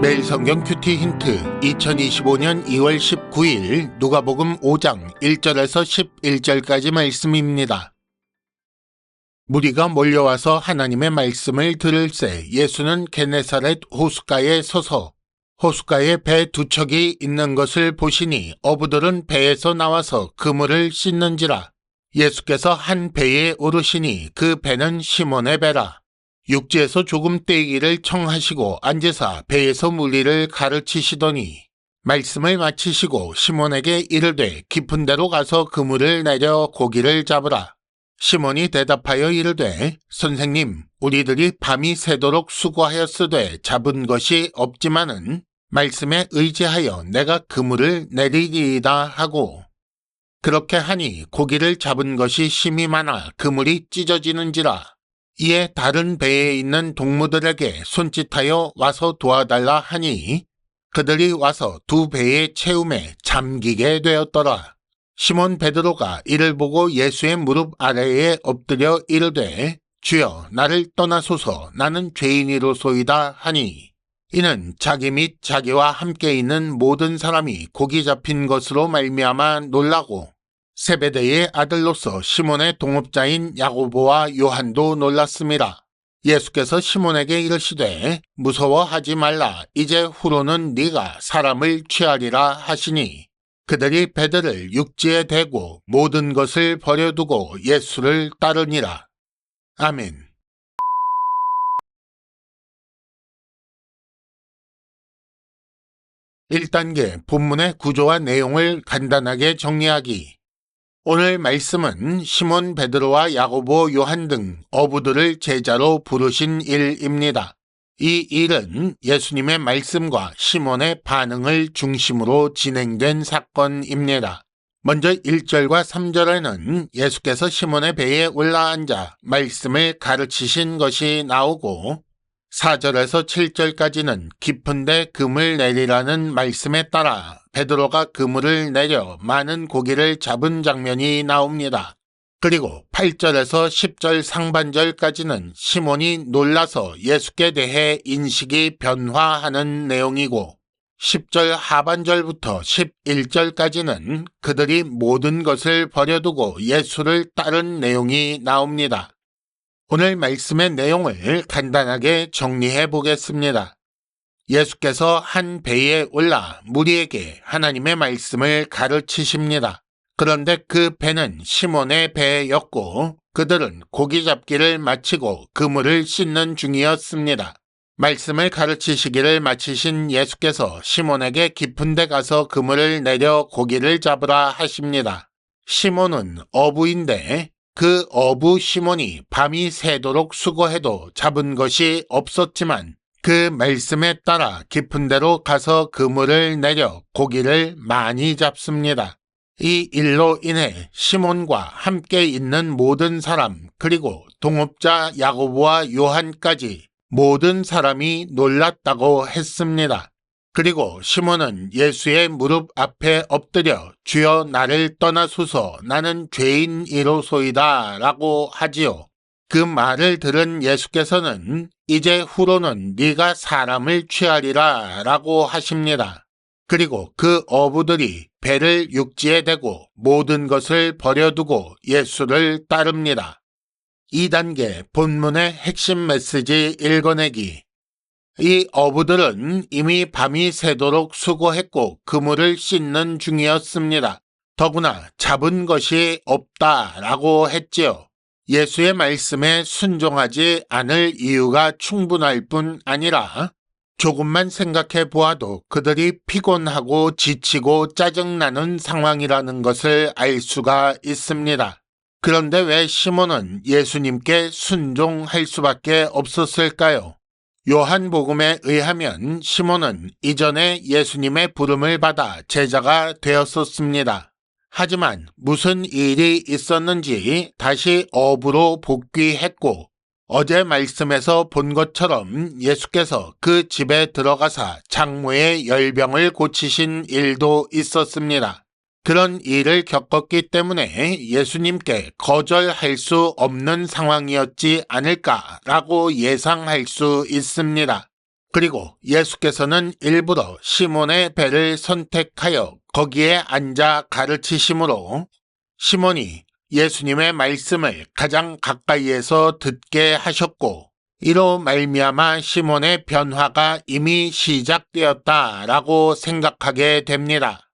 매일 성경 큐티 힌트. 2025년 2월 19일 누가복음 5장 1절에서 11절까지 말씀입니다. 무리가 몰려와서 하나님의 말씀을 들을새 예수는 게네사렛 호숫가에 서서 호숫가에 배 두 척이 있는 것을 보시니 어부들은 배에서 나와서 그물을 씻는지라. 예수께서 한 배에 오르시니 그 배는 시몬의 배라 육지에서 조금 떼기를 청하시고 앉으사 배에서 물리를 가르치시더니 말씀을 마치시고 시몬에게 이르되 깊은 데로 가서 그물을 내려 고기를 잡으라. 시몬이 대답하여 이르되 선생님 우리들이 밤이 새도록 수고하였으되 잡은 것이 없지만은 말씀에 의지하여 내가 그물을 내리리이다 하고 그렇게 하니 고기를 잡은 것이 심히 많아 그물이 찢어지는지라 이에 다른 배에 있는 동무들에게 손짓하여 와서 도와달라 하니 그들이 와서 두 배의 채움에 잠기게 되었더라. 시몬 베드로가 이를 보고 예수의 무릎 아래에 엎드려 이르되 주여 나를 떠나소서 나는 죄인이로소이다 하니 이는 자기 및 자기와 함께 있는 모든 사람이 고기 잡힌 것으로 말미암아 놀라고 세베대의 아들로서 시몬의 동업자인 야고보와 요한도 놀랐습니다. 예수께서 시몬에게 이르시되 무서워하지 말라 이제 후로는 네가 사람을 취하리라 하시니 그들이 배들을 육지에 대고 모든 것을 버려두고 예수를 따르니라. 아멘. 일단계 본문의 구조와 내용을 간단하게 정리하기. 오늘 말씀은 시몬 베드로와 야고보 요한 등 어부들을 제자로 부르신 일입니다. 이 일은 예수님의 말씀과 시몬의 반응을 중심으로 진행된 사건입니다. 먼저 1절과 3절에는 예수께서 시몬의 배에 올라앉아 말씀을 가르치신 것이 나오고 4절에서 7절까지는 깊은데 금을 내리라는 말씀에 따라 베드로가 그물을 내려 많은 고기를 잡은 장면이 나옵니다. 그리고 8절에서 10절 상반절까지는 시몬이 놀라서 예수께 대해 인식이 변화하는 내용이고 10절 하반절부터 11절까지는 그들이 모든 것을 버려두고 예수를 따른 내용이 나옵니다. 오늘 말씀의 내용을 간단하게 정리해 보겠습니다. 예수께서 한 배에 올라 무리에게 하나님의 말씀을 가르치십니다. 그런데 그 배는 시몬의 배였고 그들은 고기 잡기를 마치고 그물을 씻는 중이었습니다. 말씀을 가르치시기를 마치신 예수께서 시몬에게 깊은 데 가서 그물을 내려 고기를 잡으라 하십니다. 시몬은 어부인데 그 어부 시몬이 밤이 새도록 수고해도 잡은 것이 없었지만 그 말씀에 따라 깊은 데로 가서 그물을 내려 고기를 많이 잡습니다. 이 일로 인해 시몬과 함께 있는 모든 사람 그리고 동업자 야고보와 요한까지 모든 사람이 놀랐다고 했습니다. 그리고 시몬은 예수의 무릎 앞에 엎드려 주여 나를 떠나소서 나는 죄인이로소이다 라고 하지요. 그 말을 들은 예수께서는 이제 후로는 네가 사람을 취하리라 라고 하십니다. 그리고 그 어부들이 배를 육지에 대고 모든 것을 버려두고 예수를 따릅니다. 2단계 본문의 핵심 메시지 읽어내기 이 어부들은 이미 밤이 새도록 수고했고 그물을 씻는 중이었습니다. 더구나 잡은 것이 없다라고 했지요. 예수의 말씀에 순종하지 않을 이유가 충분할 뿐 아니라 조금만 생각해 보아도 그들이 피곤하고 지치고 짜증나는 상황이라는 것을 알 수가 있습니다. 그런데 왜 시몬은 예수님께 순종할 수밖에 없었을까요? 요한복음에 의하면 시몬은 이전에 예수님의 부름을 받아 제자가 되었었습니다. 하지만 무슨 일이 있었는지 다시 어부로 복귀했고 어제 말씀에서 본 것처럼 예수께서 그 집에 들어가사 장모의 열병을 고치신 일도 있었습니다. 그런 일을 겪었기 때문에 예수님께 거절할 수 없는 상황이었지 않을까라고 예상할 수 있습니다. 그리고 예수께서는 일부러 시몬의 배를 선택하여 거기에 앉아 가르치심으로 시몬이 예수님의 말씀을 가장 가까이에서 듣게 하셨고 이로 말미암아 시몬의 변화가 이미 시작되었다라고 생각하게 됩니다.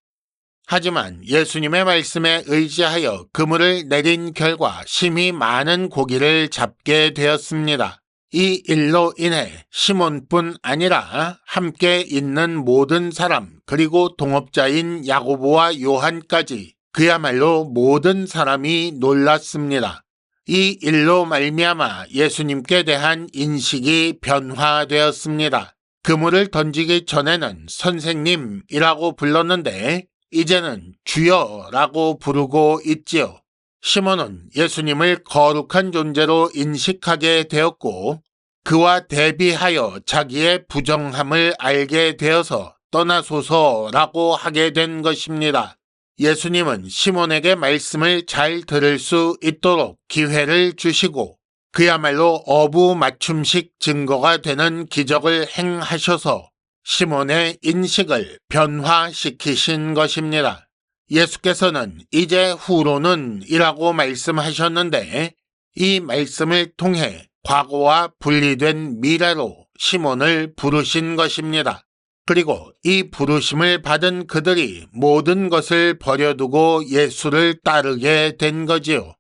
하지만 예수님의 말씀에 의지하여 그물을 내린 결과 심히 많은 고기를 잡게 되었습니다. 이 일로 인해 시몬뿐 아니라 함께 있는 모든 사람 그리고 동업자인 야고보와 요한까지 그야말로 모든 사람이 놀랐습니다. 이 일로 말미암아 예수님께 대한 인식이 변화되었습니다. 그물을 던지기 전에는 선생님이라고 불렀는데 이제는 주여라고 부르고 있지요. 시몬은 예수님을 거룩한 존재로 인식하게 되었고 그와 대비하여 자기의 부정함을 알게 되어서 떠나소서라고 하게 된 것입니다. 예수님은 시몬에게 말씀을 잘 들을 수 있도록 기회를 주시고 그야말로 어부 맞춤식 증거가 되는 기적을 행하셔서 시몬의 인식을 변화시키신 것입니다. 예수께서는 이제 후로는 이라고 말씀하셨는데 이 말씀을 통해 과거와 분리된 미래로 시몬을 부르신 것입니다. 그리고 이 부르심을 받은 그들이 모든 것을 버려두고 예수를 따르게 된 거지요.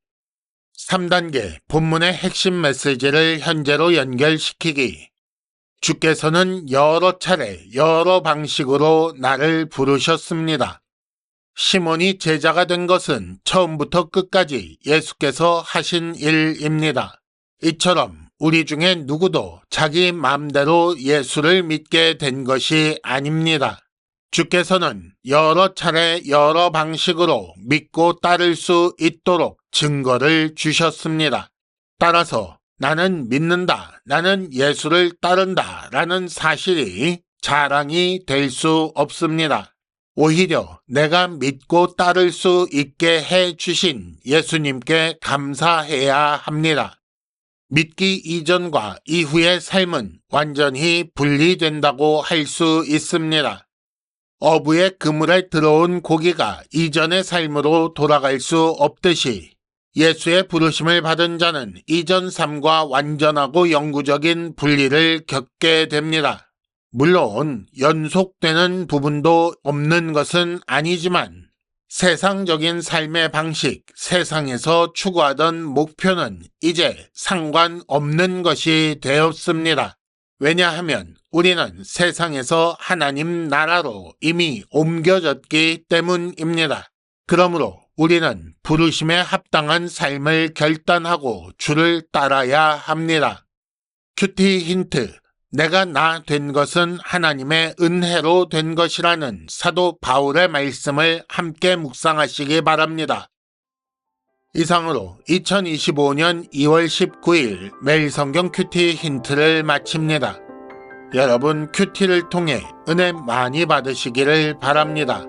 3단계 본문의 핵심 메시지를 현재로 연결시키기. 주께서는 여러 차례 여러 방식으로 나를 부르셨습니다. 시몬이 제자가 된 것은 처음부터 끝까지 예수께서 하신 일입니다. 이처럼 우리 중에 누구도 자기 마음대로 예수를 믿게 된 것이 아닙니다. 주께서는 여러 차례 여러 방식으로 믿고 따를 수 있도록 증거를 주셨습니다. 따라서 나는 믿는다, 나는 예수를 따른다 라는 사실이 자랑이 될 수 없습니다. 오히려 내가 믿고 따를 수 있게 해 주신 예수님께 감사해야 합니다. 믿기 이전과 이후의 삶은 완전히 분리된다고 할 수 있습니다. 어부의 그물에 들어온 고기가 이전의 삶으로 돌아갈 수 없듯이 예수의 부르심을 받은 자는 이전 삶과 완전하고 영구적인 분리를 겪게 됩니다. 물론 연속되는 부분도 없는 것은 아니지만 세상적인 삶의 방식, 세상에서 추구하던 목표는 이제 상관없는 것이 되었습니다. 왜냐하면 우리는 세상에서 하나님 나라로 이미 옮겨졌기 때문입니다. 그러므로 우리는 부르심에 합당한 삶을 결단하고 주를 따라야 합니다. 큐티 힌트. 내가 나 된 것은 하나님의 은혜로 된 것이라는 사도 바울의 말씀을 함께 묵상하시기 바랍니다. 이상으로 2025년 2월 19일 매일 성경 큐티 힌트를 마칩니다. 여러분 큐티를 통해 은혜 많이 받으시기를 바랍니다.